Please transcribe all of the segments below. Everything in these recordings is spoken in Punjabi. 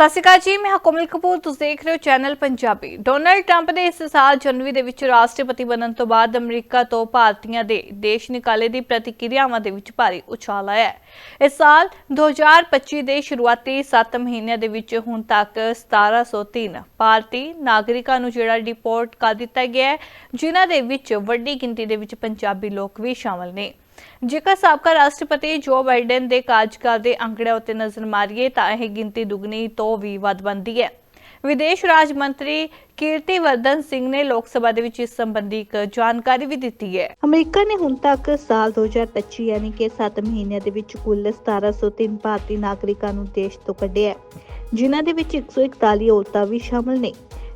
ਸਤਿ ਸ਼੍ਰੀ ਅਕਾਲ ਜੀ, ਮੈਂ ਕੋਮਲ ਕਪੂਰ, ਤੁਸੀਂ ਦੇਖ ਰਹੇ ਹੋ ਚੈਨਲ ਪੰਜਾਬੀ। ਡੋਨਲਡ ਟਰੰਪ ਦੇ ਇਸ ਸਾਲ ਜਨਵਰੀ ਦੇ ਵਿੱਚ ਰਾਸ਼ਟਰਪਤੀ ਬਣਨ ਤੋਂ ਬਾਅਦ ਅਮਰੀਕਾ ਤੋਂ ਭਾਰਤੀਆਂ ਦੇ ਦੇਸ਼ ਨਿਕਾਲੇ ਦੀ ਪ੍ਰਤੀਕਿਰਿਆਵਾਂ ਦੇ ਵਿੱਚ ਭਾਰੀ ਉਛਾਲ ਆਇਆ ਹੈ। ਇਸ ਸਾਲ 2025 ਦੇ ਸ਼ੁਰੂਆਤੀ 7 ਮਹੀਨਿਆਂ ਦੇ ਵਿੱਚ ਹੁਣ ਤੱਕ 1703 ਭਾਰਤੀ ਨਾਗਰਿਕਾਂ ਨੂੰ ਜਿਹੜਾ ਡਿਪੋਰਟ ਕਰ ਦਿੱਤਾ ਗਿਆ ਹੈ, ਜਿਨ੍ਹਾਂ ਦੇ ਵਿੱਚ ਵੱਡੀ ਗਿਣਤੀ ਦੇ ਵਿੱਚ ਪੰਜਾਬੀ ਲੋਕ ਵੀ ਸ਼ਾਮਲ ਨੇ। ਜੇਕਰ ਸਾਬਕਾ ਰਾਸ਼ਟਰਪਤੀ ਜੋ ਬਾਈਡਨ ਦੇ ਕਾਰਜਕਾਲ ਦੇ ਅੰਕੜਿਆਂ ਉੱਤੇ ਨਜ਼ਰ ਮਾਰੀਏ, ਤਾਂ ਇਹ ਗਿਣਤੀ ਦੁੱਗਣੀ ਤੋਂ ਵੀ ਵੱਧ ਬਣਦੀ ਹੈ। ਵਿਦੇਸ਼ ਰਾਜ ਮੰਤਰੀ ਕੀਰਤੀ ਵਰਧਨ ਸਿੰਘ ਨੇ ਲੋਕ ਸਭਾ ਦੇ ਵਿੱਚ ਇਸ ਸੰਬੰਧੀ ਇੱਕ ਜਾਣਕਾਰੀ ਵੀ ਦਿੱਤੀ ਹੈ। ਅਮਰੀਕਾ ਨੇ ਹੁਣ ਤੱਕ ਸਾਲ 2025 ਯਾਨੀ ਕਿ 7 ਮਹੀਨਿਆਂ ਦੇ ਵਿੱਚ ਕੁੱਲ 1703 ਭਾਰਤੀ ਨਾਗਰਿਕਾਂ ਨੂੰ ਦੇਸ਼ ਤੋਂ ਕੱਢਿਆ ਜਿਨ੍ਹਾਂ ਦੇ ਵਿੱਚ 141 ਔਰਤਾਂ ਵੀ ਸ਼ਾਮਲ ਨੇ।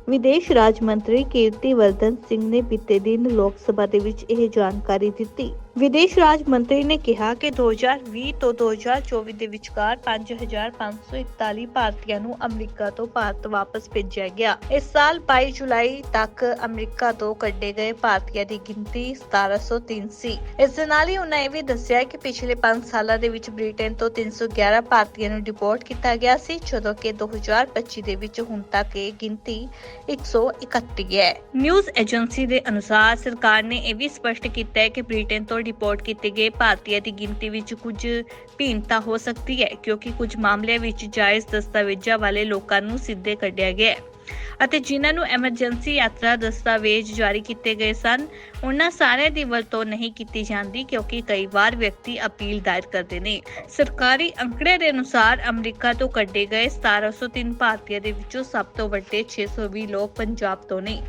ਵਿਦੇਸ਼ ਰਾਜ ਮੰਤਰੀ ਕੀਰਤੀ ਵਰਧਨ ਸਿੰਘ ਨੇ ਬੀਤੇ ਦਿਨ ਲੋਕ ਸਭਾ ਦੇ ਵਿੱਚ ਇਹ ਜਾਣਕਾਰੀ ਦਿੱਤੀ। ਵਿਦੇਸ਼ ਰਾਜ ਮੰਤਰੀ ਨੇ ਕਿਹਾ ਕਿ 2020 ਤੋਂ 2024 ਦੇ ਵਿਚਕਾਰ 5541 ਭਾਰਤੀਆਂ ਨੂੰ ਅਮਰੀਕਾ ਤੋਂ ਭਾਰਤ ਵਾਪਸ ਭੇਜਿਆ ਗਿਆ। ਇਸ ਸਾਲ 22 ਜੁਲਾਈ ਤੱਕ ਅਮਰੀਕਾ ਤੋਂ ਕੱਢੇ ਗਏ ਭਾਰਤੀਆਂ ਦੀ ਗਿਣਤੀ 1703 ਸੀ ਇਸ ਦੇ ਨਾਲ ਹੀ ਉਹਨਾਂ ਇਹ ਵੀ ਦੱਸਿਆ ਕਿ ਪਿਛਲੇ 5 ਸਾਲਾਂ ਦੇ ਵਿੱਚ ਬ੍ਰਿਟੇਨ ਤੋਂ 311 ਭਾਰਤੀਆਂ ਨੂੰ ਡਿਪੋਰਟ ਕੀਤਾ ਗਿਆ ਸੀ, ਜਦੋਂ ਕਿ 2025 ਦੇ ਵਿੱਚ ਹੁਣ ਤੱਕ ਇਹ ਗਿਣਤੀ 131 ਹੈ। ਨਿਊਜ਼ ਏਜੰਸੀ ਦੇ ਅਨੁਸਾਰ ਸਰਕਾਰ ਨੇ ਇਹ ਵੀ ਸਪਸ਼ਟ ਕੀਤਾ ਹੈ ਕਿ ਬ੍ਰਿਟੇਨ ਤੋਂ ਰਿਪੋਰਟ ਕੀਤੇ ਗਏ, ਭਾਰਤੀਆਂ ਦੀ ਗਿਣਤੀ ਵਿੱਚ ਕੁਝ ਭਿੰਨਤਾ ਹੋ ਸਕਦੀ ਹੈ, ਕਿਉਂਕਿ ਕੁਝ ਮਾਮਲਿਆਂ ਵਿੱਚ ਜਾਇਜ਼ ਦਸਤਾਵੇਜ਼ਾਂ ਵਾਲੇ ਲੋਕਾਂ ਨੂੰ ਸਿੱਧੇ ਕੱਢਿਆ ਗਿਆ ਹੈ। ਅਤੇ ਜਿਨ੍ਹਾਂ ਨੂੰ ਐਮਰਜੈਂਸੀ ਯਾਤਰਾ ਦਸਤਾਵੇਜ਼ ਜਾਰੀ ਕੀਤੇ ਗਏ ਸਨ, ਉਹਨਾਂ ਸਾਰਿਆਂ ਦੀ ਵਰਤੋਂ ਨਹੀਂ ਕੀਤੀ ਜਾਂਦੀ ਕਿਉਂਕਿ ਕਈ ਵਾਰ ਵਿਅਕਤੀ ਅਪੀਲ ਦਾਇਰ ਕਰਦੇ ਨੇ। ਸਰਕਾਰੀ ਅੰਕੜੇ ਦੇ ਅਨੁਸਾਰ ਅਮਰੀਕਾ ਤੋਂ ਕੱਢੇ ਗਏ 1703 ਭਾਰਤੀਆਂ ਦੇ ਵਿੱਚੋਂ ਸਭ ਤੋਂ ਵੱਡੇ 620 ਲੋਕ ਪੰਜਾਬ ਤੋਂ ਨੇ।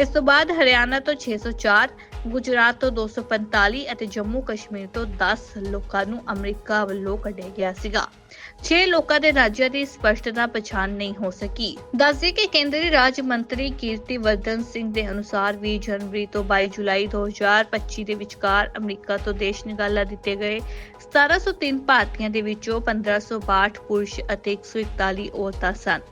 ਇਸ ਤੋਂ ਬਾਅਦ ਹਰਿਆਣਾ ਤੋਂ 604 ਗੁਜਰਾਤ ਤੋਂ 245 ਅਤੇ ਜੰਮੂ ਕਸ਼ਮੀਰ ਤੋਂ 10 ਲੋਕਾਂ ਨੂੰ ਅਮਰੀਕਾ ਵੱਲੋਂ ਕੱਢਿਆ ਗਿਆ ਸੀਗਾ। 6 ਲੋਕਾਂ ਦੇ ਰਾਜਾਂ ਦੀ ਸਪਸ਼ਟਤਾ ਪਛਾਣ ਨਹੀਂ ਹੋ ਸਕੀ। ਦੱਸਦੇ ਕਿ ਕੇਂਦਰੀ ਰਾਜ ਮੰਤਰੀ ਕੀਰਤੀ ਵਰਧਨ ਸਿੰਘ ਦੇ ਅਨੁਸਾਰ 20 ਜਨਵਰੀ ਤੋਂ 22 ਜੁਲਾਈ 2025 ਦੇ ਵਿਚਕਾਰ ਅਮਰੀਕਾ ਤੋਂ ਦੇਸ਼ ਨਿਗਾਲਾ ਦਿੱਤੇ ਗਏ। 1703 ਭਾਰਤੀਆਂ ਦੇ ਵਿੱਚੋਂ 1562 ਪੁਰਸ਼ ਅਤੇ 141 ਔਰਤਾਂ ਸਨ।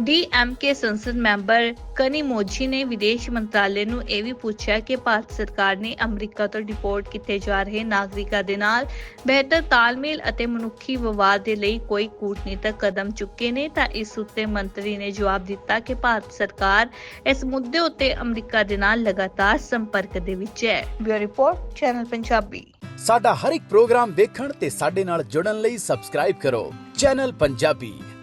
ਡੀਐਮਕੇ ਸੰਸਦ ਮੈਂਬਰ ਕਨੀ ਮੋਜੀ ਨੇ ਵਿਦੇਸ਼ ਮੰਤਰਾਲੇ ਨੂੰ ਇਹ ਵੀ ਪੁੱਛਿਆ ਕਿ ਭਾਰਤ ਸਰਕਾਰ ਨੇ ਅਮਰੀਕਾ ਤੋਂ ਡਿਪੋਰਟ ਕੀਤੇ ਜਾ ਰਹੇ ਨਾਗਰਿਕਾਂ ਦੇ ਨਾਲ ਬਿਹਤਰ ਤਾਲਮੇਲ ਅਤੇ ਮਨੁੱਖੀ ਵਿਵਾਦ ਦੇ ਲਈ ਕੋਈ ਕੂਟਨੀਤਕ ਕਦਮ ਚੁੱਕੇ ਨੇ ਤਾਂ ਇਸ ਉੱਤੇ ਮੰਤਰੀ ਨੇ ਜਵਾਬ ਦਿੱਤਾ ਕਿ ਭਾਰਤ ਸਰਕਾਰ ਇਸ ਮੁੱਦੇ ਉੱਤੇ ਅਮਰੀਕਾ ਦੇ ਨਾਲ ਲਗਾਤਾਰ ਸੰਪਰਕ ਦੇ ਵਿੱਚ ਹੈ। Bureau report, channel Punjabi. ਸਾਡਾ ਹਰ ਇੱਕ ਪ੍ਰੋਗਰਾਮ ਦੇਖਣ ਤੇ ਸਾਡੇ ਨਾਲ ਜੁੜਨ ਲਈ ਸਬਸਕ੍ਰਾਈਬ ਕਰੋ। ਚੈਨਲ ਪੰਜਾਬੀ